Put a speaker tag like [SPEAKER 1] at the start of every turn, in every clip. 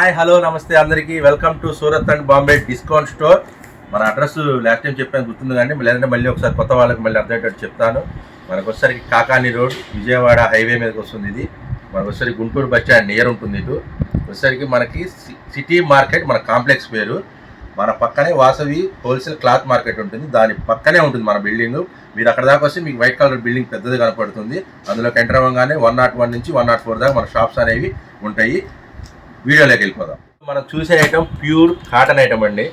[SPEAKER 1] Hi hello నమస్తే అందరికీ. Welcome to Surat and Bombay discount store. మన అడ్రస్ లాస్ట్ టైం చెప్పాను గుర్తుంది కానీ లేదంటే మళ్ళీ ఒకసారి కొత్త వాళ్ళకి మళ్ళీ అర్థమయ్యేటట్టు చెప్తాను. మనకు వచ్చేసరికి కాకాని రోడ్ విజయవాడ హైవే మీదకి వస్తుంది ఇది. మనకు వచ్చేసరికి గుంటూరు బస్ స్టాండ్ నియర్ ఉంటుంది ఇటు. వచ్చేసరికి మనకి సి- సిటీ మార్కెట్ మన కాంప్లెక్స్ పేరు. మన పక్కనే వాసవి హోల్సేల్ క్లాత్ మార్కెట్ ఉంటుంది. దాని పక్కనే ఉంటుంది మన బిల్డింగ్. మీరు అక్కడ దాకా వస్తే మీకు వైట్ కలర్ బిల్డింగ్ పెద్దది కనపడుతుంది. అందులోకి ఎంటర్ అవ్వగానే వన్ నాట్ వన్ నుంచి వన్ నాట్ ఫోర్ దాకా మన షాప్స్ అనేవి ఉంటాయి. వీడియోలోకి వెళ్ళిపోదాం. మనం చూసే ఐటమ్ ప్యూర్ కాటన్ ఐటమ్ అండి.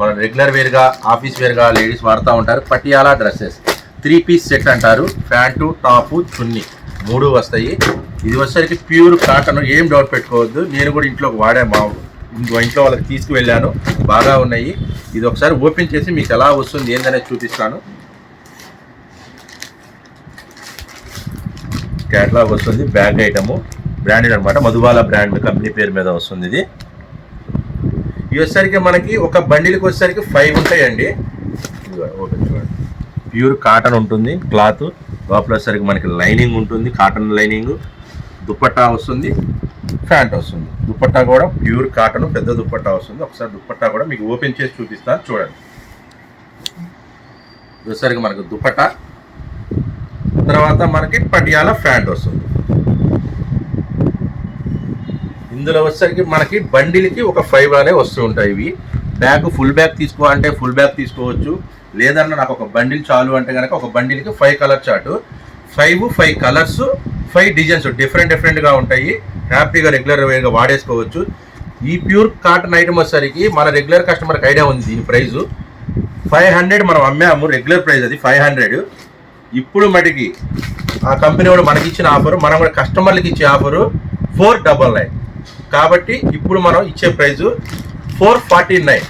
[SPEAKER 1] మనం రెగ్యులర్ వేర్గా ఆఫీస్ వేర్గా లేడీస్ వాడుతూ ఉంటారు. Patiala dresses three piece set అంటారు. Pant top chunni. మూడు వస్తాయి. ఇది వచ్చేసరికి ప్యూర్ కాటన్ ఏం డౌట్ పెట్టుకోవద్దు. నేను కూడా ఇంట్లోకి వాడే మా ఇంకో ఇంట్లో వాళ్ళకి తీసుకువెళ్ళాను. బాగా ఉన్నాయి. ఇది ఒకసారి ఓపెన్ చేసి మీకు ఎలా వస్తుంది ఏందనేది చూపిస్తాను. క్యాట్లాగ్ వస్తుంది బ్యాగ్ ఐటము బ్రాండెడ్ అనమాట మధుబాల బ్రాండ్ కంపెనీ పేరు మీద వస్తుంది ఇది. ఇవి వచ్చేసరికి మనకి ఒక బండిలకి వచ్చేసరికి ఫైవ్ ఉంటాయండి. ఓపెన్ చూడండి. ప్యూర్ కాటన్ ఉంటుంది క్లాత్. లోపల వచ్చేసరికి మనకి లైనింగ్ ఉంటుంది కాటన్ లైనింగ్. దుప్పట్టా వస్తుంది ప్యాంట్ వస్తుంది. దుప్పట్టా కూడా ప్యూర్ కాటన్ పెద్ద దుప్పట్టా వస్తుంది. ఒకసారి దుప్పట్టా కూడా మీకు ఓపెన్ చేసి చూపిస్తాను చూడండి. ఇది మనకు దుప్పట్టా. తర్వాత మనకి పటియాల ప్యాంట్ వస్తుంది. ఇందులో వచ్చేసరికి మనకి బండిలకి ఒక ఫైవ్ అనే వస్తూ ఉంటాయి ఇవి. బ్యాగ్ ఫుల్ బ్యాగ్ తీసుకోవాలంటే ఫుల్ బ్యాగ్ తీసుకోవచ్చు. లేదన్నా నాకు ఒక బండిల్ చాలు అంటే కనుక ఒక బండిల్కి five colour chart five five colours five designs different డిఫరెంట్గా ఉంటాయి. హ్యాపీగా రెగ్యులర్ వేగా వాడేసుకోవచ్చు. ఈ ప్యూర్ కాటన్ ఐటమ్ వచ్చేసరికి మన రెగ్యులర్ కస్టమర్కి ఐడియా ఉంది దీని ప్రైజు ఫైవ్ హండ్రెడ్ మనం అమ్మాము రెగ్యులర్ ప్రైస్ అది ఫైవ్ హండ్రెడ్ ఇప్పుడు మటుకి ఆ కంపెనీ కూడా మనకి ఇచ్చిన ఆఫర్ మనం కూడా కస్టమర్లకి ఇచ్చే ఆఫరు ఫోర్ డబల్ నైన్ కాబట్టి ఇప్పుడు మనం ఇచ్చే ప్రైజు ఫోర్ ఫార్టీ నైన్.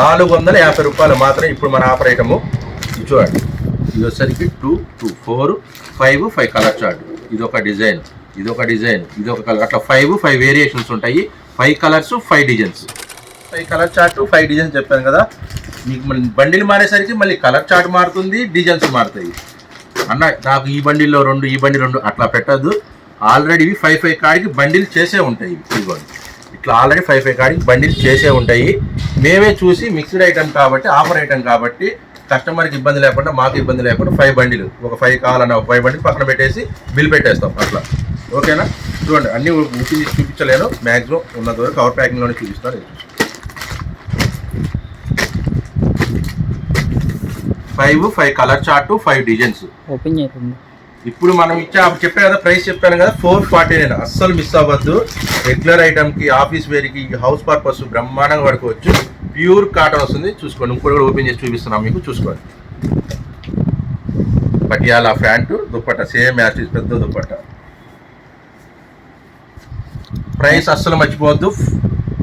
[SPEAKER 1] నాలుగు వందల యాభై రూపాయలు మాత్రం ఇప్పుడు మన ఆఫర్ ఐటము. చూడండి. ఇది వచ్చేసరికి two two four five five colour chart. ఇది ఒక డిజైన్ ఇది ఒక డిజైన్ ఇది ఒక కలర్. అట్లా ఫైవ్ ఫైవ్ వేరియేషన్స్ ఉంటాయి. Five colours five designs. Five colour chart five designs చెప్పాను కదా. మీకు మళ్ళీ బండిలు మారేసరికి మళ్ళీ కలర్ చార్ట్ మారుతుంది డిజైన్స్ మారుతాయి. అన్న నాకు ఈ బండిల్లో రెండు ఈ బండి రెండు అట్లా పెట్టద్దు. ఆల్రెడీ ఇవి ఫైవ్ ఫైవ్ కాడికి బండిల్ చేసే ఉంటాయి. ఇవి ఇట్లా ఆల్రెడీ ఫైవ్ ఫైవ్ కాడికి బండిల్ చేసే ఉంటాయి. మేమే చూసి మిక్స్డ్ ఐటమ్ కాబట్టి ఆఫర్ ఐటమ్ కాబట్టి కస్టమర్కి ఇబ్బంది లేకుండా మాకు ఇబ్బంది లేకుండా ఫైవ్ బండిలు ఒక ఫైవ్ కావాలన్న ఒక ఫైవ్ బండిలు పక్కన పెట్టేసి బిల్ పెట్టేస్తాం అట్లా. ఓకేనా? చూడండి అన్ని ఊపి చూపించలేను. మ్యాక్సిమం ఉన్నంత వరకు కవర్ ప్యాకింగ్లోనే చూపిస్తాను five five colour chart five designs.
[SPEAKER 2] Open చేయకుండా
[SPEAKER 1] ఇప్పుడు మనం ఇచ్చా చెప్పాను కదా ప్రైస్ చెప్పాను కదా ఫోర్ ఫార్టీ నైన్ అస్సలు మిస్ అవ్వద్దు. రెగ్యులర్ ఐటమ్కి ఆఫీస్ వేర్కి హౌస్ పర్పస్ బ్రహ్మాండంగా పడుకోవచ్చు ప్యూర్ కాటన్ వస్తుంది. చూసుకోండి. ఇంకోటి కూడా ఓపెన్ చేసి చూపిస్తున్నాం మీకు. చూసుకోండి. Patiala pant dupatta same as పెద్ద దుప్పట్ట ప్రైస్ అస్సలు మర్చిపోవద్దు.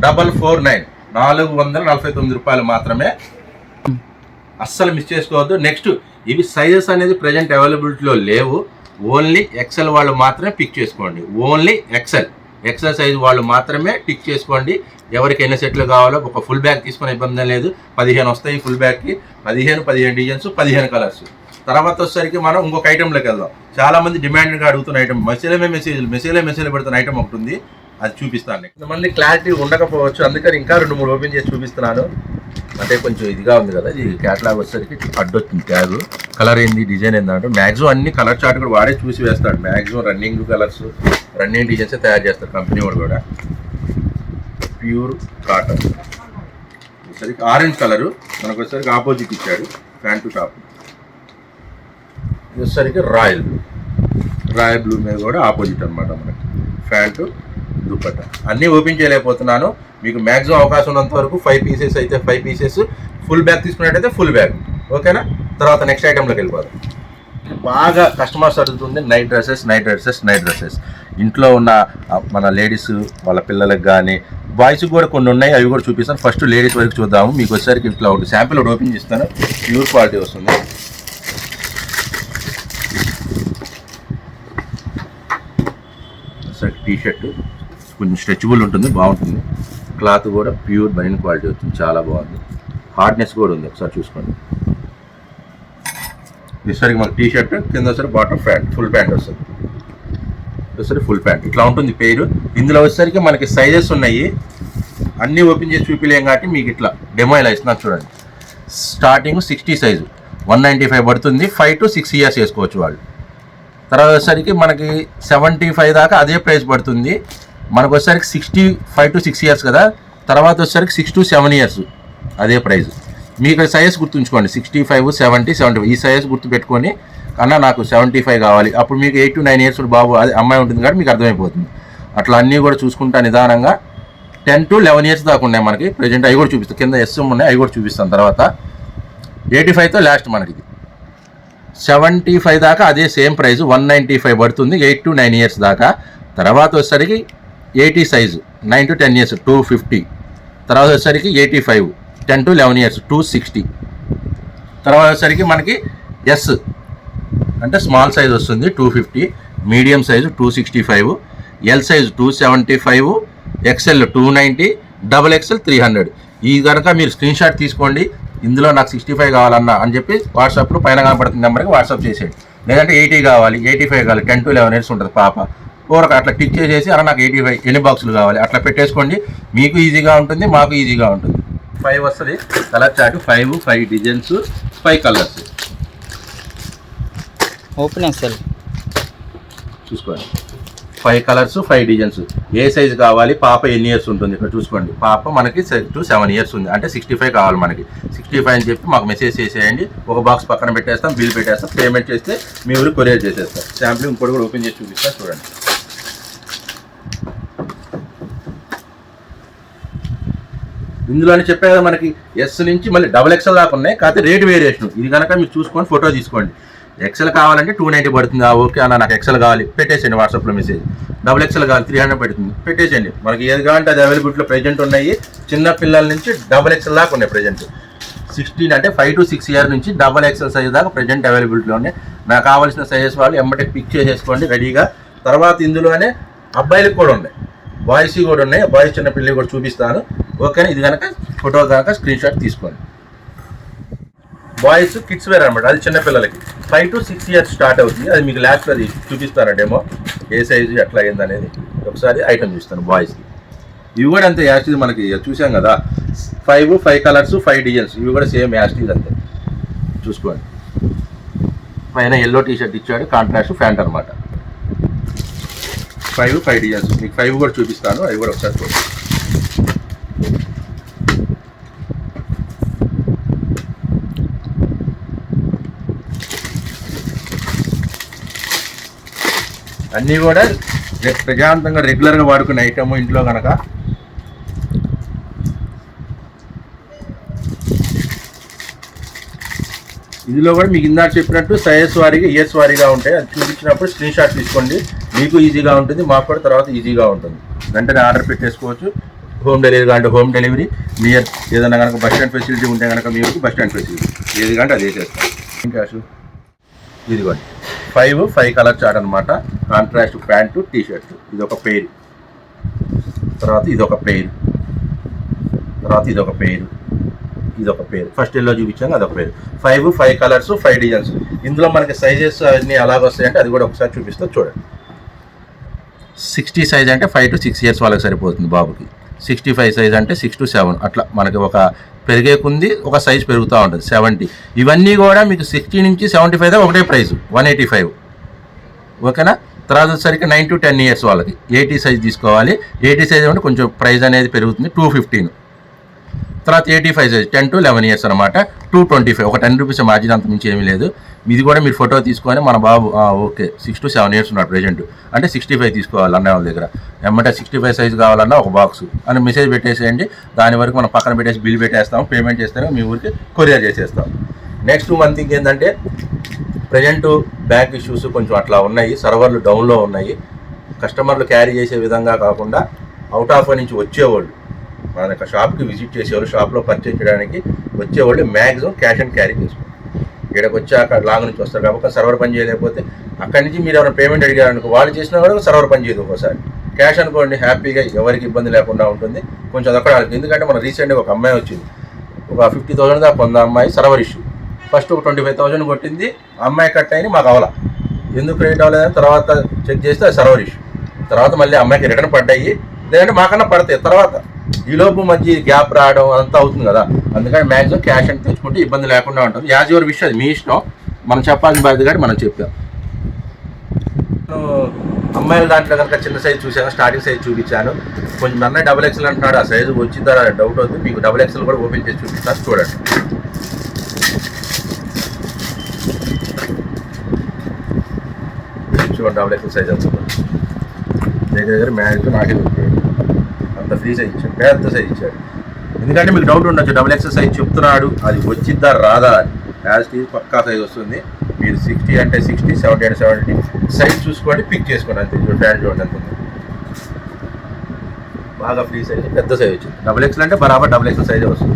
[SPEAKER 1] డబల్ ఫోర్ నైన్ నాలుగు వందల నలభై తొమ్మిది రూపాయలు మాత్రమే. అస్సలు మిస్ చేసుకోవద్దు. నెక్స్ట్ ఇవి సైజెస్ అనేది ప్రజెంట్ అవైలబిలిటీలో లేవు. ఓన్లీ ఎక్సెల్ వాళ్ళు మాత్రమే పిక్ చేసుకోండి. ఓన్లీ ఎక్సెల్ ఎక్సెల్ సైజ్ వాళ్ళు మాత్రమే టిక్ చేసుకోండి. ఎవరికి ఎన్ని సెట్లు కావాలో ఒక ఫుల్ బ్యాగ్ తీసుకునే ఇబ్బంది లేదు. పదిహేను వస్తాయి ఫుల్ బ్యాగ్కి పదిహేను పదిహేను డిజైన్స్ పదిహేను కలర్స్ తర్వాత వచ్చేసరికి మనం ఇంకొక ఐటెంలోకి వెళ్దాం. చాలా మంది డిమాండ్గా అడుగుతున్న ఐటమ్ మెసేజ్లే మెసేజ్ మెసేజ్లే మెసేజ్ పెడుతున్న ఐటమ్ ఒకటి ఉంది. అది చూపిస్తాను. కొంతమంది క్లారిటీ ఉండకపోవచ్చు. అందుకని ఇంకా రెండు మూడు ఓపెన్ చేసి చూపిస్తున్నాను. అంటే కొంచెం ఇదిగా ఉంది కదా ఇది క్యాటలాగ్ వచ్చేసరికి అడ్డొచ్చింది ట్యాగ్ కలర్ ఏంది డిజైన్ ఏంది అంటే మ్యాక్సిమం అన్ని కలర్ చార్ట్ కూడా వాడే చూసి వేస్తాడు. Maximum running colours running designs తయారు చేస్తారు కంపెనీ వాడు కూడా. ప్యూర్ కాటన్ వచ్చేసరికి ఆరెంజ్ కలరు మనకు వచ్చేసరికి ఆపోజిట్ ఇచ్చాడు ప్యాంటు టాప్ ఇది వచ్చేసరికి రాయల్ బ్లూ రాయల్ బ్లూ మీద కూడా ఆపోజిట్ అనమాట మనకి. ప్యాంటు దుప్పట్ట అన్నీ ఓపెన్ చేయలేకపోతున్నాను. మీకు మ్యాక్సిమం అవకాశం ఉన్నంత వరకు ఫైవ్ పీసెస్ అయితే ఫైవ్ పీసెస్ ఫుల్ బ్యాగ్ తీసుకున్నట్టయితే ఫుల్ బ్యాగ్ ఓకేనా? తర్వాత నెక్స్ట్ ఐటెంలోకి వెళ్ళిపోదాం. బాగా కస్టమర్స్ అడుగుతుంది night dresses night dresses night dresses ఇంట్లో ఉన్న మన లేడీస్ వాళ్ళ పిల్లలకు కానీ బాయ్స్ కూడా కొన్ని ఉన్నాయి. అవి కూడా చూపిస్తాను. ఫస్ట్ లేడీస్ వరకు చూద్దాము. మీకు వచ్చేసరికి ఇట్లా ఒకటి శాంపిల్ ఒకటి ఓపెన్ చేస్తాను. ప్యూర్ క్వాలిటీ వస్తుంది. టీ షర్ట్ కొంచెం స్ట్రెచబుల్ ఉంటుంది బాగుంటుంది. క్లాత్ కూడా ప్యూర్ బనిన్ క్వాలిటీ వచ్చింది చాలా బాగుంది. హార్డ్నెస్ కూడా ఉంది ఒకసారి చూసుకోండి. వచ్చేసరికి మాకు టీ షర్ట్ కింద వచ్చారు బాటమ్ ప్యాంట్ ఫుల్ ప్యాంట్ వస్తుంది. వచ్చేసరికి ఫుల్ ప్యాంట్ ఇట్లా ఉంటుంది పేరు. ఇందులో వచ్చేసరికి మనకి సైజెస్ ఉన్నాయి. అన్నీ ఓపెన్ చేసి చూపిలేం కాబట్టి మీకు ఇట్లా డెమో ఇలా ఇస్తున్నాను చూడండి. Starting sixty size one ninety five పడుతుంది. ఫైవ్ టు సిక్స్ ఇయర్స్ వేసుకోవచ్చు వాళ్ళు. తర్వాత వచ్చేసరికి మనకి సెవెంటీ ఫైవ్ దాకా అదే ప్రైస్ పడుతుంది. మనకు వచ్చేసరికి sixty five to six years కదా. తర్వాత వచ్చేసరికి సిక్స్ టు సెవెన్ ఇయర్స్ అదే ప్రైస్ మీ ఇక్కడ సైజ్ గుర్తుంచుకోండి సిక్స్టీ ఫైవ్ సెవెంటీ సెవెంటీ ఈ సైజ్ గుర్తు పెట్టుకొని అన్న నాకు సెవెంటీ ఫైవ్ కావాలి. అప్పుడు మీకు ఎయిట్ టు నైన్ ఇయర్స్ బాబు అది అమ్మాయి ఉంటుంది కాబట్టి మీకు అర్థమైపోతుంది. అట్లా అన్నీ కూడా చూసుకుంటా నిదానంగా టెన్ టు లెవెన్ ఇయర్స్ దాకా ఉన్నాయి మనకి. ప్రజెంట్ అవి కూడా చూపిస్తాం. కింద ఎస్ఎం ఉన్నాయి అవి కూడా చూపిస్తాను తర్వాత. ఎయిటీ ఫైవ్తో లాస్ట్ మనకి ఇది. సెవెంటీ ఫైవ్ దాకా అదే same price one ninety five పడుతుంది ఎయిట్ టు నైన్ ఇయర్స్ దాకా. తర్వాత వచ్చేసరికి eighty size nine to ten years two fifty. తర్వాత వచ్చేసరికి eighty five ten to eleven years two sixty. తర్వాత వచ్చేసరికి మనకి ఎస్ అంటే స్మాల్ సైజ్ వస్తుంది two fifty. Medium size two sixty five. L size two seventy five. XL two ninety. Double XL three hundred. ఈ కనుక మీరు స్క్రీన్ షాట్ తీసుకోండి. ఇందులో నాకు సిక్స్టీ ఫైవ్ కావాలన్నా అని చెప్పి వాట్సాప్లో పైన కనపడుతున్న నెంబర్కి వాట్సాప్ చేసేయండి. లేదంటే ఎయిటీ కావాలి ఎయిటీ ఫైవ్ కావాలి టెన్ టు లెవెన్ ఇయర్స్ ఉంటుంది పాప. ఊరక అట్లా టిక్ చేసేసి అలా నాకు ఎయిటీ ఫైవ్ ఎన్ని బాక్సులు కావాలి? అట్లా పెట్టేసుకోండి. మీకు ఈజీగా ఉంటుంది మాకు ఈజీగా ఉంటుంది. ఫైవ్ వస్తుంది. Colour chart five five designs five colours
[SPEAKER 2] open XL
[SPEAKER 1] చూసుకోండి. ఫైవ్ కలర్స్ ఫైవ్ డిజైన్స్ ఏ సైజ్ కావాలి పాప ఎన్ని ఇయర్స్ ఉంటుంది? ఇక్కడ చూసుకోండి. పాప మనకి టు సెవెన్ ఇయర్స్ ఉంది. అంటే సిక్స్టీ ఫైవ్ కావాలి మనకి. సిక్స్టీ ఫైవ్ అని చెప్పి మాకు మెసేజ్ చేసేయండి. ఒక బాక్స్ పక్కన పెట్టేస్తాం బిల్ పెట్టేస్తాం పేమెంట్ చేస్తే మీ ఊరు కొరియర్ చేసేస్తాం శాంపుల్ ఇంకోటి కూడా ఓపెన్ చేసి చూపిస్తాం చూడండి. ఇందులోనే చెప్పే కదా మనకి ఎస్ నుంచి మళ్ళీ డబల్ ఎక్సెల్ దాకా ఉన్నాయి కాకపోతే రేట్ వేరియేషన్ ఇది కనుక మీరు చూసుకొని ఫోటో తీసుకోండి. ఎక్సెల్ కావాలంటే టూ నైంటీ పడుతుంది. ఆ ఓకే అన్న నాకు ఎక్సెల్ కావాలి. పెట్టేసేయండి వాట్సాప్లో మెసేజ్ డబుల్ ఎక్సెల్ కావాలి త్రీ హండ్రెడ్ పెడుతుంది. పెట్టేసేయండి. మనకి ఏది కావాలంటే అది అవైలబిలిటీలో ప్రెజెంట్ ఉన్నాయి. చిన్న పిల్లల నుంచి డబుల్ ఎక్సెల్ దాకా ఉన్నాయి ప్రెజెంట్ సిక్స్టీన్ అంటే ఫైవ్ టు సిక్స్ ఇయర్ నుంచి డబల్ ఎక్సెల్ సైజ్ దాకా ప్రెజెంట్ అవైలబిలిటీలో ఉన్నాయి. నాకు కావాల్సిన సైజెస్ వాళ్ళు ఎంబటే పిక్ చేసేసుకోండి రెడీగా తర్వాత ఇందులోనే అబ్బాయిలకు కూడా ఉన్నాయి. బాయ్స్ కూడా ఉన్నాయి. బాయ్స్ చిన్న పిల్లలు కూడా చూపిస్తాను. ఓకేనా? ఇది కనుక ఫోటో కనుక స్క్రీన్ షాట్ తీసుకోండి. బాయ్స్ కిడ్స్ వేర్ అనమాట అది చిన్నపిల్లలకి five to six years start అవుతుంది. అది మీకు లాస్ట్ అది చూపిస్తారా డెమో ఏ సైజు ఎట్లా అయింది అనేది ఒకసారి ఐటమ్ చూస్తాను బాయ్స్కి ఇవి కూడా అంతే యాస్టీజ్ మనకి చూసాం కదా. Five five colours five designs ఇవి కూడా సేమ్ యాస్టీజ్ అంతే. చూసుకోండి. పైన ఎల్లో టీ షర్ట్ ఇచ్చాడు. కాంట్రాస్ట్ ఫ్యాంట్ అనమాట ఫైవ్ ఫైవ్ డిజైన్స్ మీకు ఫైవ్ కూడా చూపిస్తాను అవి కూడా ఒకసారి చూడండి. అన్నీ కూడా ప్రశాంతంగా రెగ్యులర్గా వాడుకునే ఐటమ్ ఇంట్లో కనుక ఇందులో కూడా మీకు ఇందాక చెప్పినట్టు సైజ్ వారీగా ఇయర్స్ వారీగా ఉంటాయి. అది చూపించినప్పుడు స్క్రీన్ షాట్ తీసుకోండి. మీకు ఈజీగా ఉంటుంది మాకు కూడా తర్వాత ఈజీగా ఉంటుంది. వెంటనే ఆర్డర్ పెట్టేసుకోవచ్చు. హోమ్ డెలివరీ కాంటే హోమ్ డెలివరీ. నియర్ ఏదైనా కనుక బస్ స్టాండ్ ఫెసిలిటీ ఉంటే కనుక మీకు బస్ స్టాండ్ ఫెసిలిటీ. ఏది కంటే అది చేస్తాం ఇంకా ఇదిగోండి. ఫైవ్ ఫైవ్ కలర్ చార్ట్ అనమాట కాంట్రాస్ట్ ప్యాంటు టీ షర్ట్ ఇది ఒక పెయిర్ తర్వాత ఇది ఒక పెయిర్ తర్వాత ఇది ఒక పెయిర్ ఇది ఒక పేరు ఫస్ట్ ఎల్లో చూపించాను అదొక పేరు five five colours five designs ఇందులో మనకి సైజెస్ అన్నీ అలాగ వస్తాయంటే అది కూడా ఒకసారి చూపిస్తా చూడండి. సిక్స్టీ సైజ్ అంటే ఫైవ్ టు సిక్స్ ఇయర్స్ వాళ్ళకి సరిపోతుంది బాబుకి. సిక్స్టీ ఫైవ్ సైజ్ అంటే సిక్స్ టు సెవెన్. అట్లా మనకి ఒక పెరిగే కొంది ఒక సైజ్ పెరుగుతూ ఉంటుంది. సెవెంటీ. ఇవన్నీ కూడా మీకు సిక్స్టీ నుంచి సెవెంటీ ఫైవ్ ఒకటే ప్రైస్ వన్ ఎయిటీ ఫైవ్. ఓకేనా? తర్వాత వచ్చేసరికి నైన్ టు టెన్ ఇయర్స్ వాళ్ళకి. ఎయిటీ సైజ్ తీసుకోవాలి. ఎయిటీ సైజ్ అంటే కొంచెం ప్రైస్ అనేది పెరుగుతుంది. Two fifteen. తర్వాత eighty five size ten to eleven years అనమాట టూ ట్వంటీ ఫైవ్ ఒక టెన్ రూపీస్ మార్జిన్ అంత మించి ఏమీ లేదు. ఇది కూడా మీరు ఫోటో తీసుకొని మన బాబు okay six to seven years ఉన్నాడు ప్రెజెంట్ అంటే సిక్స్టీ ఫైవ్ తీసుకోవాలి అన్న వాళ్ళ దగ్గర. ఏమంటే సిక్స్టీ ఫైవ్ సైజ్ కావాలన్నా ఒక బాక్స్ అని మెసేజ్ పెట్టేసేయండి. దాని వరకు మనం పక్కన పెట్టేసి బిల్ పెట్టేస్తాం. పేమెంట్ చేస్తాము మీ ఊరికి కొరియర్ చేసేస్తాం. నెక్స్ట్ వన్ థింగ్ ఏంటంటే ప్రజెంట్ బ్యాక్ ఇష్యూస్ కొంచెం అట్లా ఉన్నాయి. సర్వర్లు డౌన్లో ఉన్నాయి. కస్టమర్లు క్యారీ చేసే విధంగా కాకుండా అవుట్ ఆఫ్ నుంచి వచ్చేవాళ్ళు. మన యొక్క షాప్కి విజిట్ చేసేవాళ్ళు షాప్లో పర్చేజ్ చేయడానికి వచ్చేవాళ్ళు మ్యాక్సిమం క్యాష్ అండ్ క్యారీ చేసుకోండి ఇక్కడికి వచ్చాక లాంగ్ నుంచి వస్తారు కాబట్టి సర్వర్ పని చేయలేకపోతే అక్కడి నుంచి మీరు ఎవరైనా పేమెంట్ అడిగారనుకో వాళ్ళు చేసినా కూడా సర్వర్ పని చేయదు ఒకసారి. క్యాష్ అనుకోండి హ్యాపీగా ఎవరికి ఇబ్బంది లేకుండా ఉంటుంది. కొంచెం అదొక్కడ ఎందుకంటే మన రీసెంట్గా ఒక అమ్మాయి వచ్చింది. ఒక ఫిఫ్టీ థౌసండ్ దాకా పొంద అమ్మాయి సర్వర్ ఇష్యూ ఫస్ట్ ఒక ట్వంటీ ఫైవ్ థౌసండ్ కొట్టింది. ఆ అమ్మాయి కట్ అయింది మాకు అవలా. ఎందుకు క్రెడిట్ అవ్వలేదని తర్వాత చెక్ చేస్తే అది సర్వర్ ఇష్యూ తర్వాత మళ్ళీ అమ్మాయికి రిటర్న్ పడ్డాయి. లేదంటే మాకన్నా పడతాయి తర్వాత. ఈ లోపు మంచి గ్యాప్ రావడం అంతా అవుతుంది కదా. అందుకని మ్యాక్సిమం క్యాష్ అని తెచ్చుకుంటే ఇబ్బంది లేకుండా ఉంటుంది. యాజ్ యువర్ విష్ అది మీ ఇష్టం. మనం చెప్పాల్సిన బాధ్యత కానీ మనం చెప్పాం. అమ్మాయిల దాంట్లో కనుక చిన్న సైజ్ చూసాను స్టార్టింగ్ సైజ్ చూపించాను. కొంచెం అన్నయ్య డబుల్ ఎక్స్ఎల్ అంటున్నాడు ఆ సైజు వచ్చిందా డౌట్ అవుతుంది. మీకు డబుల్ ఎక్స్ఎల్ కూడా ఓపెన్ చేసి చూపిస్తాను చూడండి. చూడండి డబుల్ ఎక్స్ఎల్ సైజ్ వస్తుంది దగ్గర దగ్గర మ్యారేజ్ నాకే దొరికాడు అంత ఫ్రీ సైజ్ ఇచ్చాడు పెద్ద సైజ్ ఇచ్చాడు. ఎందుకంటే మీకు డౌట్ ఉండొచ్చు డబుల్ ఎక్స్ఎల్ సైజ్ చెప్తున్నాడు అది వచ్చిద్దా రాదా అని. యాజ్ టీ పక్కా సైజ్ వస్తుంది. మీరు సిక్స్టీ అంటే సిక్స్టీ సెవెంటీ అంటే సెవెంటీ సైజ్ చూసుకోండి పిక్ చేసుకోండి అంతే. చూడండి ప్యాంట్ చూడండి ఎంత బాగా ఫ్రీ సైజ్ పెద్ద సైజ్ వచ్చింది. డబుల్ ఎక్స్ఎల్ అంటే బరాబర్ డబుల్ ఎక్స్ఎల్ సైజే వస్తుంది.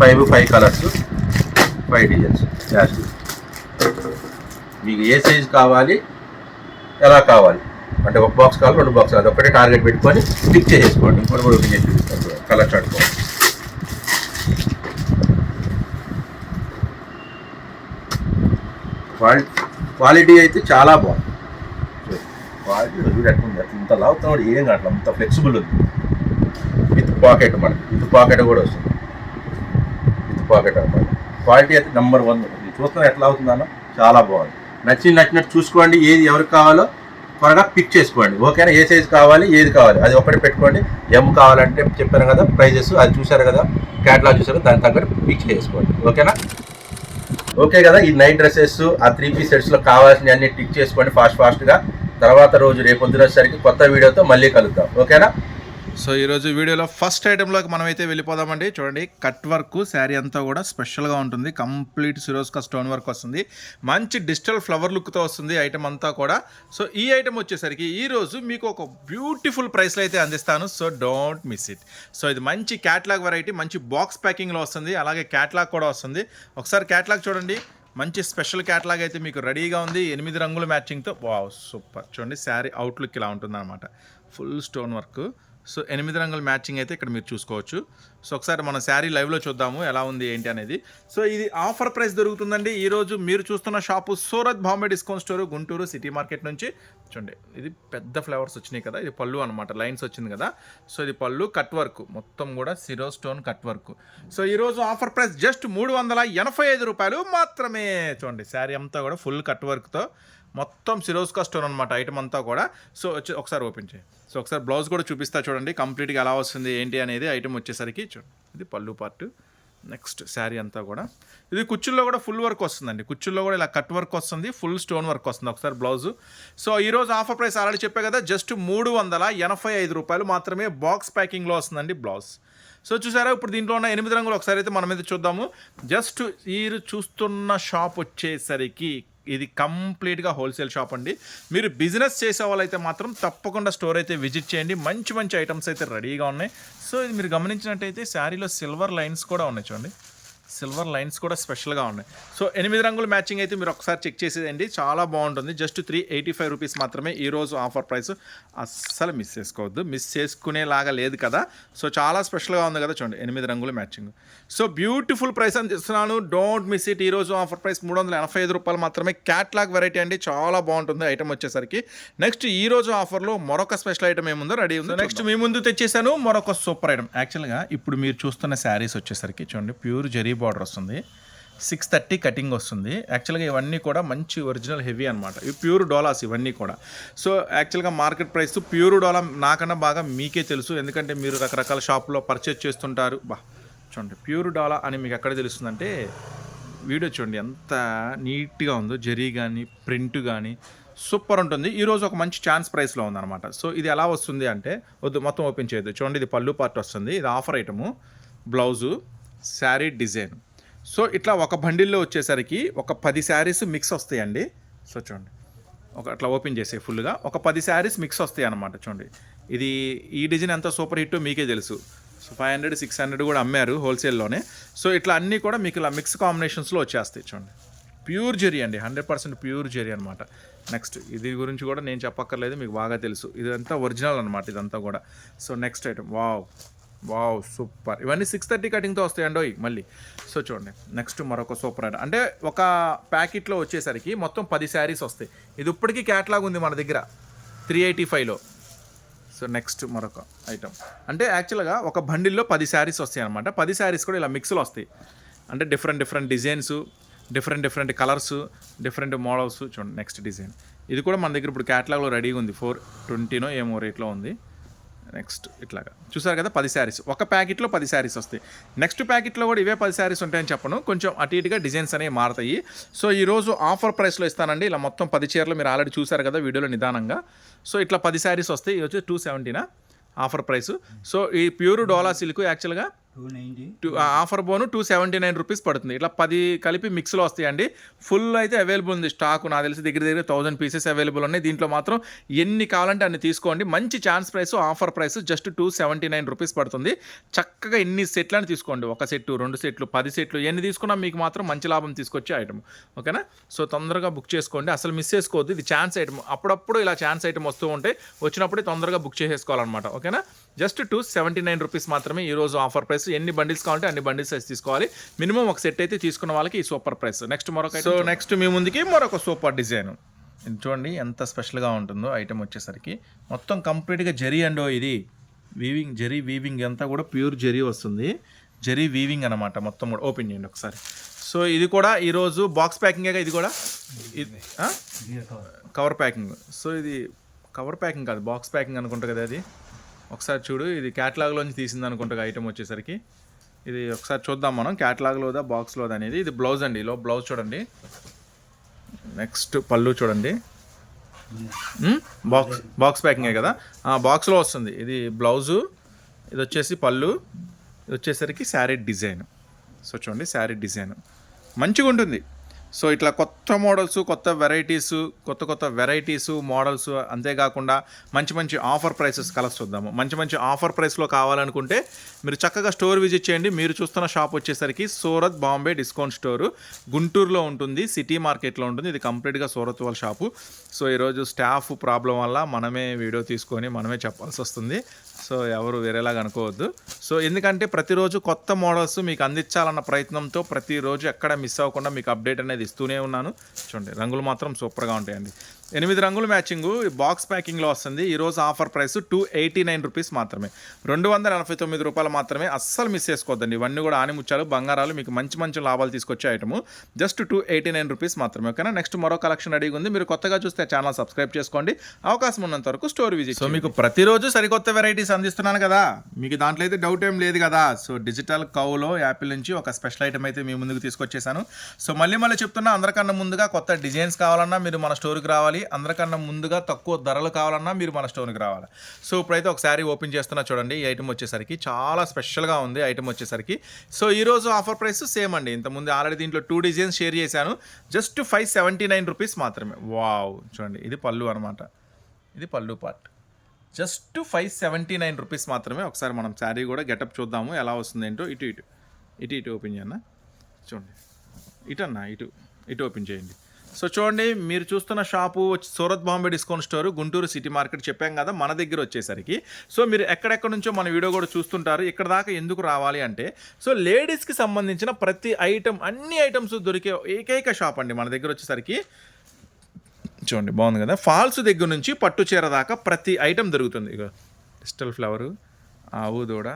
[SPEAKER 1] Five five colours five designs as మీకు ఏ సైజ్ కావాలి ఎలా కావాలి? అంటే ఒక బాక్స్ కావాలి రెండు బాక్స్ కావాలి. ఒకటే టార్గెట్ పెట్టుకొని క్లిక్ చేసేసుకోండి. ఇంకోటి కూడా ఓపెన్ చేసి చూపిస్తాను కలర్ చాటుకోండి క్వాలిటీ క్వాలిటీ అయితే చాలా బాగుంది. క్వాలిటీ చూడు ఉంది. అట్లా ఇంత లాగుతున్నాడు ఏం కావట్లేదు. అంత ఫ్లెక్సిబుల్ ఉంది. విత్ పాకెట్ మనకి. విత్ పాకెట్ కూడా వస్తుంది. విత్ పాకెట్ అనమాట క్వాలిటీ అయితే నెంబర్ వన్ చూస్తున్నా ఎట్లా అవుతుందనో చాలా బాగుంది. నచ్చి నచ్చినట్టు చూసుకోండి. ఏది ఎవరికి కావాలో త్వరగా పిక్ చేసుకోండి. ఓకేనా? ఏ సైజ్ కావాలి ఏది కావాలి? అది ఒకటి పెట్టుకోండి. ఎం కావాలంటే చెప్పాను కదా ప్రైజెస్ అది చూసారు కదా క్యాటలాగ్ చూసారు దాని తగ్గట్టు పిక్ చేసుకోండి. ఓకేనా? ఓకే కదా? ఈ నైట్ డ్రెస్సెస్ ఆ త్రీ పీస్ సెట్స్లో కావాల్సినవి కావాల్సిన అన్ని టిక్ చేసుకోండి ఫాస్ట్ ఫాస్ట్గా తర్వాత రోజు రేపు వచ్చేసరికి కొత్త వీడియోతో మళ్ళీ కలుద్దాం. ఓకేనా?
[SPEAKER 2] సో ఈరోజు వీడియోలో ఫస్ట్ ఐటెంలోకి మనమైతే వెళ్ళిపోదామండి. చూడండి కట్ వర్క్ శారీ అంతా కూడా స్పెషల్గా ఉంటుంది. కంప్లీట్ సిరోస్కా స్టోన్ వర్క్ వస్తుంది. మంచి డిజిటల్ ఫ్లవర్ లుక్తో వస్తుంది ఐటెం అంతా కూడా. సో ఈ ఐటెం వచ్చేసరికి ఈరోజు మీకు ఒక బ్యూటిఫుల్ ప్రైస్లో అయితే అందిస్తాను. So don't miss it so ఇది మంచి క్యాట్లాగ్ వెరైటీ మంచి బాక్స్ ప్యాకింగ్లో వస్తుంది. అలాగే క్యాట్లాగ్ కూడా వస్తుంది. ఒకసారి క్యాట్లాగ్ చూడండి. మంచి స్పెషల్ క్యాట్లాగ్ అయితే మీకు రెడీగా ఉంది. ఎనిమిది రంగుల మ్యాచింగ్తో వావ్ సూపర్ చూడండి శారీ అవుట్లుక్ ఇలా ఉంటుందన్నమాట. ఫుల్ స్టోన్ వర్క్ సో ఎనిమిది రంగుల మ్యాచింగ్ అయితే ఇక్కడ మీరు చూసుకోవచ్చు. సో ఒకసారి మన శారీ లైవ్లో చూద్దాము ఎలా ఉంది ఏంటి అనేది. సో ఇది ఆఫర్ ప్రైస్ దొరుకుతుందండి. ఈరోజు మీరు చూస్తున్న shop Surat Bombay discount store Guntur city market నుంచి. చూడండి ఇది పెద్ద ఫ్లవర్స్ వచ్చినాయి కదా ఇది పళ్ళు అనమాట లైన్స్ వచ్చింది కదా. సో ఇది పళ్ళు కట్ వర్క్ మొత్తం కూడా సిరో స్టోన్ కట్ వర్క్. సో ఈరోజు ఆఫర్ ప్రైస్ జస్ట్ మూడు వందల ఎనభై ఐదు రూపాయలు మాత్రమే. చూడండి శారీ అంతా కూడా ఫుల్ కట్ వర్క్తో. మొత్తం సిరోస్కా స్టోన్ అనమాట ఐటమ్ అంతా కూడా. సో వచ్చి ఒకసారి ఓపెన్ చేయి. సో ఒకసారి బ్లౌజ్ కూడా చూపిస్తా చూడండి కంప్లీట్గా ఎలా వస్తుంది ఏంటి అనేది ఐటమ్ వచ్చేసరికి చూడండి ఇది పళ్ళు పార్ట్ నెక్స్ట్ శారీ అంతా కూడా. ఇది కుచ్చుల్లో కూడా ఫుల్ వర్క్ వస్తుందండి. కుచ్చుల్లో కూడా ఇలా కట్ వర్క్ వస్తుంది ఫుల్ స్టోన్ వర్క్ వస్తుంది ఒకసారి బ్లౌజ్. సో ఈరోజు ఆఫర్ ప్రైస్ ఆల్రెడీ చెప్పే కదా జస్ట్ మూడు వందల ఎనభై ఐదు రూపాయలు మాత్రమే బాక్స్ ప్యాకింగ్లో వస్తుందండి బ్లౌజ్. సో చూసారా ఇప్పుడు దీంట్లో ఉన్న ఎనిమిది రంగులు ఒకసారి అయితే మనం అయితే చూద్దాము. జస్ట్ మీరు చూస్తున్న షాప్ వచ్చేసరికి ఇది కంప్లీట్గా హోల్సేల్ షాప్ అండి. మీరు బిజినెస్ చేసే వాళ్ళైతే మాత్రం తప్పకుండా స్టోర్ అయితే విజిట్ చేయండి. మంచి మంచి ఐటమ్స్ అయితే రెడీగా ఉన్నాయి. సో ఇది మీరు గమనించినట్టయితే శారీలో సిల్వర్ లైన్స్ కూడా ఉన్నాయి చూడండి. సిల్వర్ లైన్స్ కూడా స్పెషల్గా ఉన్నాయి. సో ఎనిమిది రంగుల మ్యాచింగ్ అయితే మీరు ఒకసారి చెక్ చేసేదండి చాలా బాగుంటుంది. Just three eighty five rupees మాత్రమే ఈరోజు ఆఫర్ ప్రైస్. అస్సలు మిస్ చేసుకోవద్దు. మిస్ చేసుకునేలాగా లేదు కదా. సో చాలా స్పెషల్గా ఉంది కదా చూడండి. ఎనిమిది రంగుల మ్యాచింగ్. సో బ్యూటిఫుల్ ప్రైస్ అని ఇస్తున్నాను డోంట్ మిస్ ఇట్. ఈరోజు ఆఫర్ ప్రైస్ మూడు వందల ఎనభై ఐదు రూపాయలు మాత్రమే. క్యాట్లాగ్ వెరైటీ అండి. చాలా బాగుంటుంది ఐటమ్ వచ్చేసరికి. నెక్స్ట్ ఈ రోజు ఆఫర్లో మరొక స్పెషల్ ఐటమ్ ఏముందో రెడీ ఉంది నెక్స్ట్ మీ ముందు తెచ్చేసాను మరొక సూపర్ ఐటమ్. యాక్చువల్గా ఇప్పుడు మీరు చూస్తున్న శారీస్ వచ్చేసరికి చూడండి. ప్యూర్ జరీ బార్డర్ వస్తుంది. సిక్స్ థర్టీ కటింగ్ వస్తుంది. యాక్చువల్గా ఇవన్నీ కూడా మంచి ఒరిజినల్ హెవీ అనమాట ఇవి ప్యూర్ డోలాస్ ఇవన్నీ కూడా. సో యాక్చువల్గా మార్కెట్ ప్రైస్ ప్యూర్ డోలా నాకన్నా బాగా మీకే తెలుసు. ఎందుకంటే మీరు రకరకాల షాప్లో పర్చేజ్ చేస్తుంటారు. బా చూడండి. ప్యూర్ డోలా అని మీకు ఎక్కడ తెలుస్తుందంటే వీడియో చూడండి. ఎంత నీట్గా ఉందో. జరీ కానీ ప్రింట్ కానీ సూపర్ ఉంటుంది. ఈరోజు ఒక మంచి ఛాన్స్ ప్రైస్లో ఉందన్నమాట. సో ఇది ఎలా వస్తుంది అంటే వద్దు మొత్తం ఓపెన్ చేయొద్దు. చూడండి ఇది పళ్ళు పార్ట్ వస్తుంది. ఇది offer item blouse sari design. So ఇట్లా ఒక బండిల్లో వచ్చేసరికి ఒక పది శారీస్ మిక్స్ వస్తాయండి. సో చూడండి. ఒక అట్లా ఓపెన్ చేసే ఫుల్గా ఒక పది శారీస్ మిక్స్ వస్తాయి అనమాట చూడండి. ఇది ఈ డిజైన్ ఎంత సూపర్ హిట్ మీకే తెలుసు. So five hundred six hundred కూడా అమ్మారు హోల్సేల్లోనే. సో ఇట్లా అన్నీ కూడా మీకు ఇలా మిక్స్ కాంబినేషన్స్లో వచ్చేస్తాయి చూడండి. ప్యూర్ జెరీ అండి హండ్రెడ్ పర్సెంట్ ప్యూర్ జెరీ అనమాట నెక్స్ట్ ఇది గురించి కూడా నేను చెప్పక్కర్లేదు మీకు బాగా తెలుసు. ఇదంతా ఒరిజినల్ అనమాట ఇదంతా కూడా. So next item wow. Wow super. ఇవన్నీ సిక్స్ థర్టీ కటింగ్తో వస్తాయండి మళ్ళీ. సో చూడండి నెక్స్ట్ మరొక సూపర్ ఐటమ్ అంటే ఒక ప్యాకెట్లో వచ్చేసరికి మొత్తం పది శారీస్ వస్తాయి. ఇది ఇప్పటికీ క్యాట్లాగ్ ఉంది మన దగ్గర త్రీ ఎయిటీ ఫైవ్లో సో నెక్స్ట్ మరొక ఐటమ్ అంటే యాక్చువల్గా ఒక బండిల్లో పది శారీస్ వస్తాయి అనమాట పది శారీస్ కూడా ఇలా మిక్స్లు వస్తాయి. అంటే different different designs different different colours different models చూడండి నెక్స్ట్ డిజైన్ ఇది కూడా మన దగ్గర ఇప్పుడు క్యాట్లాగ్లో రెడీగా ఉంది. ఫోర్ ట్వంటీనో ఏమో రేట్లో ఉంది. నెక్స్ట్ ఇట్లాగా. చూసారు కదా పది శారీస్. ఒక ప్యాకెట్లో పది శారీస్ వస్తాయి. నెక్స్ట్ ప్యాకెట్లో కూడా ఇవే పది శారీస్ ఉంటాయని చెప్పను. కొంచెం అటు ఇటుగా డిజైన్స్ అనేవి మారుతాయి. సో ఈరోజు ఆఫర్ ప్రైస్లో ఇస్తానండి. ఇలా మొత్తం పది చీరలు మీరు ఆల్రెడీ చూసారు కదా వీడియోలో నిదానంగా. సో ఇట్లా పది శారీస్ వస్తాయి. ఇది వచ్చి టూ సెవెంటీనా ఆఫర్ ప్రైస్. సో ఈ ప్యూర్ డోలా సిల్క్ యాక్చువల్గా
[SPEAKER 3] టూ
[SPEAKER 2] ఆఫర్ బోను టూ సెవెంటీ నైన్ రూపీస్ పడుతుంది. ఇట్లా పది కలిపి మిక్స్లో వస్తాయండి. ఫుల్ అయితే అవైలబుల్ ఉంది. స్టాక్ నాకు తెలిసి దగ్గర దగ్గర థౌసండ్ పీసెస్ అవైలబుల్ ఉన్నాయి. దీంట్లో మాత్రం ఎన్ని కావాలంటే అన్ని తీసుకోండి. మంచి chance price offer price just two seventy nine rupees పడుతుంది. చక్కగా ఇన్ని సెట్లని తీసుకోండి. ఒక సెట్టు రెండు సెట్లు పది సెట్లు ఎన్ని తీసుకున్నా మీకు మాత్రం మంచి లాభం తీసుకొచ్చే ఐటమ్. ఓకేనా? సో తొందరగా బుక్ చేసుకోండి. అసలు మిస్ చేసుకోవద్దు. ఇది ఛాన్స్ ఐటమ్. అప్పుడప్పుడు ఇలా ఛాన్స్ ఐటమ్ వస్తూ ఉంటే వచ్చినప్పుడే తొందరగా బుక్ చేసేసుకోవాలన్నమాట. ఓకేనా? Just two seventy nine rupees మాత్రమే ఈ రోజు ఆఫర్ ప్రైస్. ఎన్ని బండిల్స్ కావాలంటే అన్ని బండిల్స్ సైజ్ తీసుకోవాలి. మినిమం ఒక సెట్ అయితే తీసుకున్న వాళ్ళకి ఈ సూపర్ ప్రైస్. నెక్స్ట్ మరొక సో నెక్స్ట్ మీ ముందుకి మరొక సూపర్ డిజైన్. ఇది చూడండి ఎంత స్పెషల్గా ఉంటుందో ఐటమ్ వచ్చేసరికి. మొత్తం కంప్లీట్గా జరీ అండ్ ఇది. వీవింగ్ జరీ వీవింగ్ అంతా కూడా ప్యూర్ జరీ వస్తుంది. జరీ వీవింగ్ అనమాట మొత్తం కూడా ఓపెన్ చేయండి ఒకసారి. సో ఇది కూడా ఈరోజు బాక్స్ ప్యాకింగేగా ఇది కూడా? కవర్ ప్యాకింగ్ సో ఇది కవర్ ప్యాకింగ్ కాదు బాక్స్ ప్యాకింగ్ అనుకుంటా కదా అది. ఒకసారి చూడు ఇది క్యాట్లాగ్లోంచి తీసింది అనుకుంటా ఐటమ్ వచ్చేసరికి. ఇది ఒకసారి చూద్దాం మనం క్యాట్లాగ్లోదా బాక్స్లోదా అనేది. ఇది బ్లౌజ్ అండి లో బ్లౌజ్ చూడండి. నెక్స్ట్ పళ్ళు చూడండి. బాక్స్ బాక్స్ ప్యాకింగే కదా? బాక్స్లో వస్తుంది. ఇది బ్లౌజు ఇది వచ్చేసి పళ్ళు ఇది వచ్చేసరికి శారీ డిజైన్. సో చూడండి శారీ డిజైన్. మంచిగా ఉంటుంది సో ఇట్లా కొత్త మోడల్స్ కొత్త వెరైటీస్ కొత్త కొత్త వెరైటీస్ మోడల్స్ అంతేకాకుండా మంచి మంచి ఆఫర్ ప్రైసెస్ కలర్స్ చూద్దాము. మంచి మంచి ఆఫర్ ప్రైస్లో కావాలనుకుంటే మీరు చక్కగా స్టోర్ విజిట్ చేయండి. మీరు చూస్తున్న షాప్ వచ్చేసరికి సూరత్ బాంబే డిస్కౌంట్ స్టోరు గుంటూరులో ఉంటుంది సిటీ మార్కెట్లో ఉంటుంది. ఇది కంప్లీట్గా సూరత్ వాళ్ళ షాపు సో ఈరోజు స్టాఫ్ ప్రాబ్లం వల్ల మనమే వీడియో తీసుకొని మనమే చెప్పాల్సి వస్తుంది. సో ఎవరు వేరేలాగా అనుకోవద్దు. సో ఎందుకంటే ప్రతిరోజు కొత్త మోడల్స్ మీకు అందించాలన్న ప్రయత్నంతో ప్రతిరోజు ఎక్కడ మిస్ అవ్వకుండా మీకు అప్డేట్ అనేది ఇస్తూనే ఉన్నాను. చూడండి రంగులు మాత్రం సూపర్గా ఉంటాయండి. ఎనిమిది రంగుల మ్యాచింగ్ బాక్స్ ప్యాకింగ్లో వస్తుంది. ఈరోజు offer price two eighty nine rupees మాత్రమే. రెండు వందల ఎనభై తొమ్మిది రూపాయలు మాత్రమే అస్సలు మిస్ చేసుకోవద్దండి. ఇవన్నీ కూడా ఆనిముత్యాలు బంగారాలు మీకు మంచి మంచి లాభాలు తీసుకొచ్చే item just two eighty nine rupees మాత్రమే ఓకేనా? నెక్స్ట్ మరో కలెక్షన్ రెడీగా ఉంది. మీరు కొత్తగా చూస్తే ఛానల్ సబ్స్క్రైబ్ చేసుకోండి. అవకాశం ఉన్నంత వరకు స్టోర్ విజిట్ సో మీకు ప్రతిరోజు సరికొత్త వెరైటీస్ అందిస్తున్నాను కదా. మీకు దాంట్లో అయితే డౌట్ ఏం లేదు కదా. సో డిజిటల్ కౌలో యాపిల్ నుంచి ఒక స్పెషల్ ఐటమ్ అయితే మీ ముందుకు తీసుకొచ్చేసాను సో మళ్ళీ మళ్ళీ చెప్తున్నా అందరికన్నా ముందుగా కొత్త డిజైన్స్ కావాలన్నా మీరు మన స్టోర్కి రావాలి. అందరికన్నా ముందుగా తక్కువ ధరలు కావాలన్నా మీరు మన స్టోర్కి రావాలి. సో ఇప్పుడైతే ఒక శారీ ఓపెన్ చేస్తున్నా చూడండి ఈ ఐటమ్ వచ్చేసరికి చాలా స్పెషల్గా ఉంది ఐటమ్ వచ్చేసరికి. సో ఈరోజు ఆఫర్ ప్రైస్ సేమ్ అండి. ఇంతకుముందు ఆల్రెడీ దీంట్లో టూ డిజైన్స్ షేర్ చేశాను. Just five seventy nine rupees మాత్రమే. వావ్! చూడండి ఇది పళ్ళు అనమాట ఇది పళ్ళు part. Just five seventy nine rupees మాత్రమే ఒకసారి మనం శారీ కూడా గెటప్ చూద్దాము ఎలా వస్తుంది ఏంటో. ఇటు ఇటు ఇటు ఇటు ఓపెన్ చేయన్నా చూడండి. ఇటు అన్న ఇటు ఇటు ఓపెన్ చేయండి. సో చూడండి మీరు చూస్తున్న షాపు వచ్చి Surat Bombay discount store Guntur city market చెప్పాం కదా మన దగ్గర వచ్చేసరికి. సో మీరు ఎక్కడెక్కడ నుంచో మన వీడియో కూడా చూస్తుంటారు ఇక్కడ దాకా ఎందుకు రావాలి అంటే సో లేడీస్కి సంబంధించిన ప్రతి ఐటమ్ అన్ని ఐటమ్స్ దొరికే ఏకైక షాప్ అండి మన దగ్గర వచ్చేసరికి. చూడండి బాగుంది కదా? ఫాల్స్ దగ్గర నుంచి పట్టు చీర దాకా ప్రతి ఐటమ్ దొరుకుతుంది. ఇక డిజిటల్ ఫ్లవరు ఆవు దూడ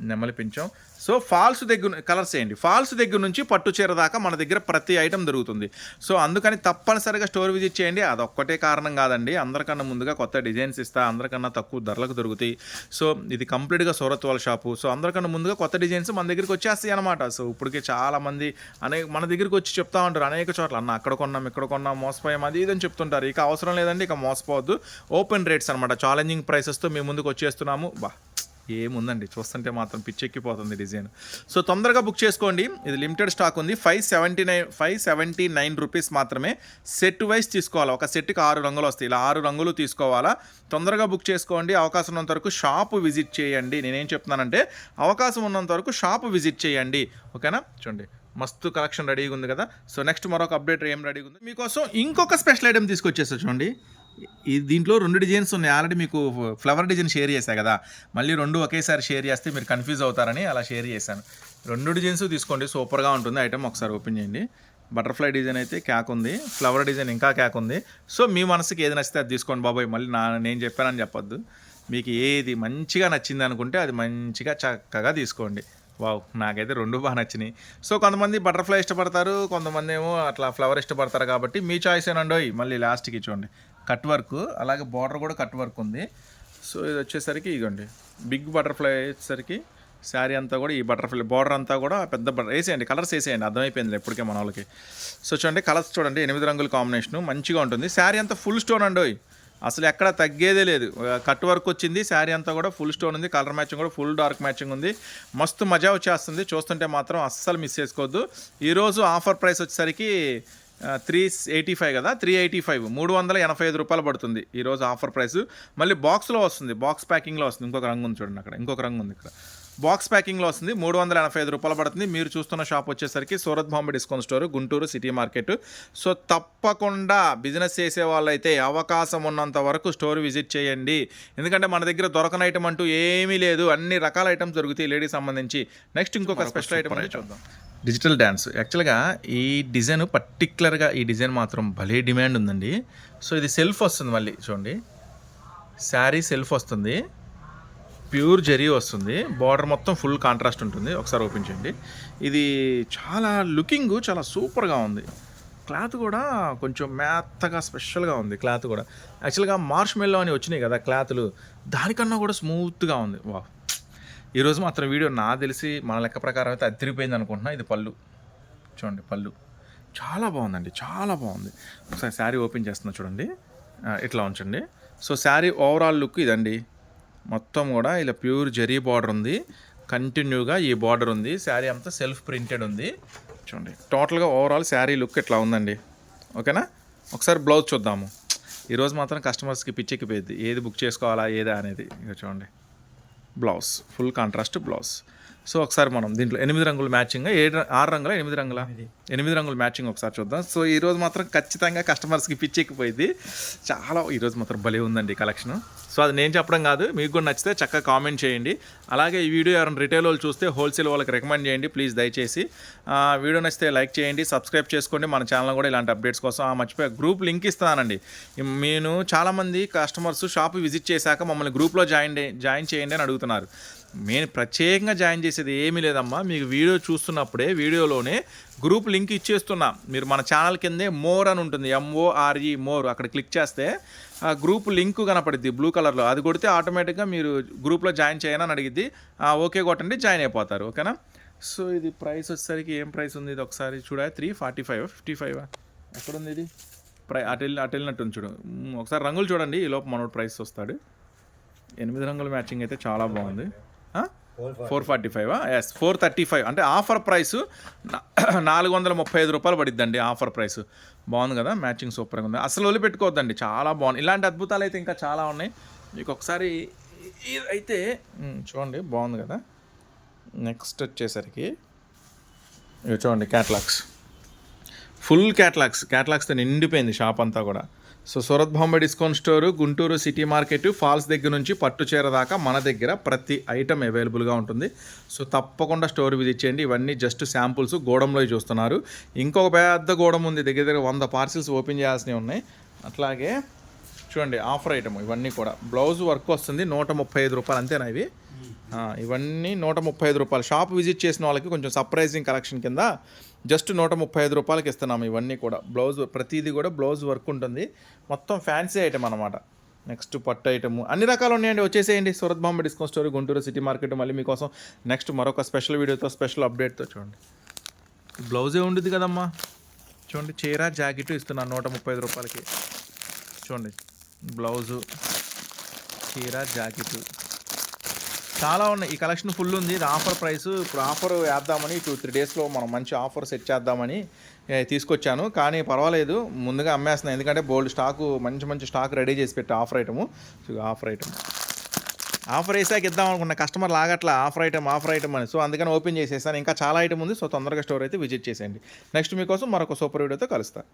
[SPEAKER 2] నెమలిపించాం సో ఫాల్స్ దగ్గర కలర్స్ వేయండి ఫాల్స్ దగ్గర నుంచి పట్టు చీర దాకా మన దగ్గర ప్రతి ఐటెం దొరుకుతుంది. సో అందుకని తప్పనిసరిగా స్టోర్ విజిట్ చేయండి. అదొక్కటే కారణం కాదండి. అందరికన్నా ముందుగా కొత్త డిజైన్స్ ఇస్తా అందరికన్నా తక్కువ ధరలకు దొరుకుతాయి. సో ఇది కంప్లీట్గా సూరత్ వాళ్ళ షాపు. సో అందరికన్నా ముందుగా కొత్త డిజైన్స్ మన దగ్గరికి వచ్చేస్తాయి అనమాట సో ఇప్పటికే చాలామంది అనేక మన దగ్గరికి వచ్చి చెప్తా ఉంటారు అనేక చోట్ల. అన్న అక్కడ కొన్నాం ఇక్కడ కొన్నాం మోసపోయాం అది ఇదని చెప్తుంటారు. ఇక అవసరం లేదండి. ఇక మోసపోవద్దు. ఓపెన్ రేట్స్ అనమాట ఛాలెంజింగ్ ప్రైసెస్తో మేము ముందుకు వచ్చేస్తున్నాము. బా. ఏముందండి? చూస్తుంటే మాత్రం పిచ్చెక్కిపోతుంది డిజైన్. సో తొందరగా బుక్ చేసుకోండి. ఇది లిమిటెడ్ స్టాక్ ఉంది. Five seventy nine five seventy nine rupees మాత్రమే సెట్ వైజ్ తీసుకోవాలి? ఒక సెట్కి ఆరు రంగులు వస్తాయి. ఇలా ఆరు రంగులు తీసుకోవాలా? తొందరగా బుక్ చేసుకోండి. అవకాశం ఉన్నంత వరకు షాప్ విజిట్ చేయండి. నేనేం చెప్తున్నానంటే అవకాశం ఉన్నంత వరకు షాప్ విజిట్ చేయండి. ఓకేనా? చూడండి. మస్తు కలెక్షన్ రెడీగా ఉంది కదా. సో నెక్స్ట్ మరొక అప్డేట్ ఏం రెడీగా ఉంది? మీకోసం ఇంకొక స్పెషల్ ఐటమ్ తీసుకొచ్చేసా చూడండి. దీంట్లో రెండు డిజైన్స్ ఉన్నాయి. ఆల్రెడీ మీకు ఫ్లవర్ డిజైన్ షేర్ చేశా కదా. మళ్ళీ రెండు ఒకేసారి షేర్ చేస్తే మీరు కన్ఫ్యూజ్ అవుతారని అలా షేర్ చేశాను. రెండు డిజైన్స్ తీసుకోండి. సూపర్గా ఉంటుంది. ఐటమ్ ఒకసారి ఓపెన్ చేయండి. బటర్ఫ్లై డిజైన్ అయితే క్యాక్ ఉంది. ఫ్లవర్ డిజైన్ ఇంకా క్యాక్ ఉంది. సో మీ మనసుకి ఏది నచ్చితే అది తీసుకోండి బాబాయ్. మళ్ళీ నా నేను చెప్పానని చెప్పొద్దు. మీకు ఏది మంచిగా నచ్చింది అనుకుంటే అది మంచిగా చక్కగా తీసుకోండి. వావ్ నాకైతే రెండు బాగా నచ్చినాయి. సో కొంతమంది బటర్ఫ్లై ఇష్టపడతారు. కొంతమంది ఏమో అట్లా ఫ్లవర్ ఇష్టపడతారు కాబట్టి మీ చాయిస్ ఏనండోయ్. మళ్ళీ లాస్ట్కి చూడండి. కట్ వర్క్ అలాగే బార్డర్ కూడా కట్ వర్క్ ఉంది. సో ఇది వచ్చేసరికి ఇదిగోండి బిగ్ బటర్ఫ్లై వచ్చేసరికి శారీ అంతా కూడా ఈ బటర్ఫ్లై బార్డర్ అంతా కూడా పెద్ద బటర్ వేసేయండి కలర్స్ వేసేయండి అర్థమైపోయింది ఎప్పటికే మన వాళ్ళకి. సో చూడండి కలర్స్ చూడండి ఎనిమిది రంగుల కాంబినేషను మంచిగా ఉంటుంది. శారీ అంతా ఫుల్ స్టోన్ అండి అసలు ఎక్కడ తగ్గేదే లేదు. కట్ వర్క్ వచ్చింది శారీ అంతా కూడా ఫుల్ స్టోన్ ఉంది కలర్ మ్యాచింగ్ కూడా ఫుల్ డార్క్ మ్యాచింగ్ ఉంది. మస్తు మజా వచ్చేస్తుంది చూస్తుంటే మాత్రం అస్సలు మిస్ చేసుకోవద్దు. ఈరోజు ఆఫర్ ప్రైస్ వచ్చేసరికి త్రీ ఎయిటీ ఫైవ్ కదా? త్రీ ఎయిటీ ఫైవ్ మూడు వందల ఎనభై ఐదు రూపాయలు పడుతుంది ఈరోజు ఆఫర్ ప్రైస్. మళ్ళీ బాక్స్లో వస్తుంది. బాక్స్ ప్యాకింగ్లో వస్తుంది. ఇంకొక రంగు ఉంది చూడండి అక్కడ. ఇంకొక రంగు ఉంది ఇక్కడ. బాక్స్ ప్యాకింగ్లో వస్తుంది. మూడు వందల ఎనభై ఐదు రూపాయలు పడుతుంది. మీరు చూస్తున్న షాప్ వచ్చేసరికి Surat Bombay discount store Guntur city market. So తప్పకుండా బిజినెస్ చేసే వాళ్ళైతే అవకాశం ఉన్నంత వరకు స్టోర్ విజిట్ చేయండి. ఎందుకంటే మన దగ్గర దొరకని ఐటమ్ అంటూ ఏమీ లేదు. అన్ని రకాల ఐటమ్స్ దొరుకుతాయి లేడీస్ సంబంధించి. నెక్స్ట్ ఇంకొక స్పెషల్ ఐటమ్ అనేది చూద్దాం. డిజిటల్ డ్యాన్స్ యాక్చువల్గా ఈ డిజైన్ పర్టికులర్గా ఈ డిజైన్ మాత్రం భలే డిమాండ్ ఉందండి. సో ఇది సెల్ఫ్ వస్తుంది మళ్ళీ చూడండి. శారీ సెల్ఫ్ వస్తుంది. ప్యూర్ జరీ వస్తుంది. బార్డర్ మొత్తం ఫుల్ కాంట్రాస్ట్ ఉంటుంది. ఒకసారి ఓపెన్ చేయండి. ఇది చాలా లుకింగ్ చాలా సూపర్గా ఉంది. క్లాత్ కూడా కొంచెం మెత్తగా స్పెషల్గా ఉంది క్లాత్ కూడా. యాక్చువల్గా మార్ష్ మెల్లో అని వచ్చినాయి కదా క్లాత్లు. దానికన్నా కూడా స్మూత్గా ఉంది. వా ఈరోజు మాత్రం వీడియో నా తెలిసి మన లెక్క ప్రకారం అయితే అదిరిపోయింది అనుకుంటున్నా. ఇది పళ్ళు. చూడండి పళ్ళు. చాలా బాగుందండి. చాలా బాగుంది. ఒకసారి శారీ ఓపెన్ చేస్తున్నా చూడండి. ఇట్లా ఉంచండి. సో శారీ ఓవరాల్ లుక్ ఇదండి. మొత్తం కూడా ఇలా ప్యూర్ జరీ బార్డర్ ఉంది. కంటిన్యూగా ఈ బార్డర్ ఉంది. శారీ అంతా సెల్ఫ్ ప్రింటెడ్ ఉంది. చూడండి. టోటల్గా ఓవరాల్ శారీ లుక్ ఇట్లా ఉందండి. ఓకేనా? ఒకసారి బ్లౌజ్ చూద్దాము. ఈరోజు మాత్రం కస్టమర్స్కి పిచ్చెక్కిపోయింది ఏది బుక్ చేసుకోవాలా ఏదా అనేది. ఇక చూడండి. Blouse. Full contrast blouse. So ఒకసారి మనం దీంట్లో ఎనిమిది రంగుల మ్యాచింగ్ ఏడు ఆరు రంగుల ఎనిమిది రంగుల? ఎనిమిది. రంగుల మ్యాచింగ్ ఒకసారి చూద్దాం. సో ఈ రోజు మాత్రం ఖచ్చితంగా కస్టమర్స్కి పిచ్చెక్కిపోయింది. చాలా ఈరోజు మాత్రం భలే ఉందండి కలెక్షన్. సో అది నేను చెప్పడం కాదు మీకు కూడా నచ్చితే చక్కగా కామెంట్ చేయండి. అలాగే ఈ వీడియో ఎవరైనా రిటైల్ వాళ్ళు చూస్తే హోల్సేల్ వాళ్ళకి రికమెండ్ చేయండి ప్లీజ్ దయచేసి. ఆ, వీడియో నచ్చితే లైక్ చేయండి సబ్స్క్రైబ్ చేసుకోండి. మన ఛానల్ కూడా ఇలాంటి అప్డేట్స్ కోసం ఆ, మర్చిపోయా గ్రూప్ లింక్ ఇస్తానండి నేను చాలామంది కస్టమర్స్ షాప్ విజిట్ చేశాక మమ్మల్ని గ్రూప్లో జాయిన్ జాయిన్ చేయండి అని అడుగుతున్నారు. నేను ప్రత్యేకంగా జాయిన్ చేసేది ఏమీ లేదమ్మా. మీకు వీడియో చూస్తున్నప్పుడే వీడియోలోనే గ్రూప్ లింక్ ఇచ్చేస్తున్నా. మీరు మన ఛానల్ కిందే మోర్ అని ఉంటుంది. ఎంఓఆర్ఈ మోర్ అక్కడ క్లిక్ చేస్తే ఆ గ్రూప్ లింక్ కనపడుద్ది బ్లూ కలర్లో. అది కొడితే ఆటోమేటిక్గా మీరు గ్రూప్లో జాయిన్ చేయనని అడిగిద్ది. ఆ, ఓకే కొట్టండి జాయిన్ అయిపోతారు. ఓకేనా? సో ఇది ప్రైస్ వచ్చేసరికి ఏం ప్రైస్ ఉంది? ఇది ఒకసారి చూడ? Three forty five fifty five. ఎక్కడ ఉంది ఇది? ప్రై అటు వెళ్ళి అటు వెళ్ళినట్టు ఉంది చూడు ఒకసారి రంగులు చూడండి. ఈ లోపు మనోడు ప్రైస్ వస్తాడు. ఎనిమిది రంగుల మ్యాచింగ్ అయితే చాలా బాగుంది. ఫోర్ ఫార్టీ ఫైవ్ ఎస్ ఫోర్ థర్టీ ఫైవ్ అంటే ఆఫర్ ప్రైస్ నాలుగు వందల ముప్పై ఐదు రూపాయలు పడిద్దండి ఆఫర్ ప్రైస్. బాగుంది కదా? మ్యాచింగ్ సూపర్గా ఉంది. అసలు వదిలిపెట్టుకోవద్దండి. చాలా బాగుంది. ఇలాంటి అద్భుతాలు అయితే ఇంకా చాలా ఉన్నాయి. మీకు ఒకసారి అయితే చూడండి. బాగుంది కదా? నెక్స్ట్ వచ్చేసరికి ఇవి చూడండి క్యాట్లాగ్స్ ఫుల్ క్యాట్లాగ్స్ క్యాట్లాగ్స్తో నిండిపోయింది షాప్ అంతా కూడా. So Surat Bombay discount store Guntur city market falls దగ్గర నుంచి పట్టు చీర దాకా మన దగ్గర ప్రతి ఐటమ్ అవైలబుల్గా ఉంటుంది. సో తప్పకుండా స్టోర్ విజిట్ చేయండి. ఇవన్నీ జస్ట్ శాంపుల్స్ గోడంలో చూస్తున్నారు. ఇంకొక పెద్ద గోడం ఉంది. దగ్గర దగ్గర వంద పార్సిల్స్ ఓపెన్ చేయాల్సినవి ఉన్నాయి. అట్లాగే చూడండి ఆఫర్ ఐటమ్ ఇవన్నీ కూడా. బ్లౌజ్ వర్క్ వస్తుంది. నూట ముప్పై ఐదు రూపాయలు అంతేనా ఇవి? ఆ, ఇవన్నీ నూట ముప్పై ఐదు రూపాయలు. షాప్ విజిట్ చేసిన వాళ్ళకి కొంచెం సర్ప్రైజింగ్ కలెక్షన్ కింద జస్ట్ నూట ముప్పై ఐదు రూపాయలకి ఇస్తున్నాము ఇవన్నీ కూడా. బ్లౌజ్ ప్రతిదీ కూడా బ్లౌజ్ వర్క్ ఉంటుంది. మొత్తం ఫ్యాన్సీ ఐటమ్ అనమాట నెక్స్ట్ పట్టు ఐటమ్ అన్ని రకాలు ఉన్నాయండి. వచ్చేసేయండి. Surat Bombay discount store Guntur city market మళ్ళీ మీకోసం నెక్స్ట్ మరొక స్పెషల్ వీడియోతో స్పెషల్ అప్డేట్తో చూడండి. బ్లౌజే ఉండదు కదమ్మా? చూడండి చీర జాకెట్ ఇస్తున్నాను నూట ముప్పై ఐదు రూపాయలకి. చూడండి బ్లౌజు చీర జాకెట్ చాలా ఉన్నాయి. ఈ కలెక్షన్ ఫుల్ ఉంది. ఇది ఆఫర్ ప్రైస్. ఇప్పుడు ఆఫర్ వేద్దామని టూ త్రీ డేస్లో మనం మంచి ఆఫర్ సెట్ చేద్దామని తీసుకొచ్చాను. కానీ పర్వాలేదు. ముందుగా అమ్మేస్తున్నాను ఎందుకంటే బోల్డ్ స్టాకు మంచి మంచి స్టాక్ రెడీ చేసి పెట్టి offer item. Offer item offer వేసాక ఇద్దాం అనుకున్న. కస్టమర్ లాగట్లా ఆఫర్ ఐటమ్ ఆఫర్ ఐటమ్ అని. సో అందుకని ఓపెన్ చేసేసాను. ఇంకా చాలా ఐటమ్ ఉంది. సో తొందరగా స్టోర్ అయితే విజిట్ చేసేయండి. నెక్స్ట్ మీకోసం మరొక సూపర్ వీడియోతో కలుస్తాను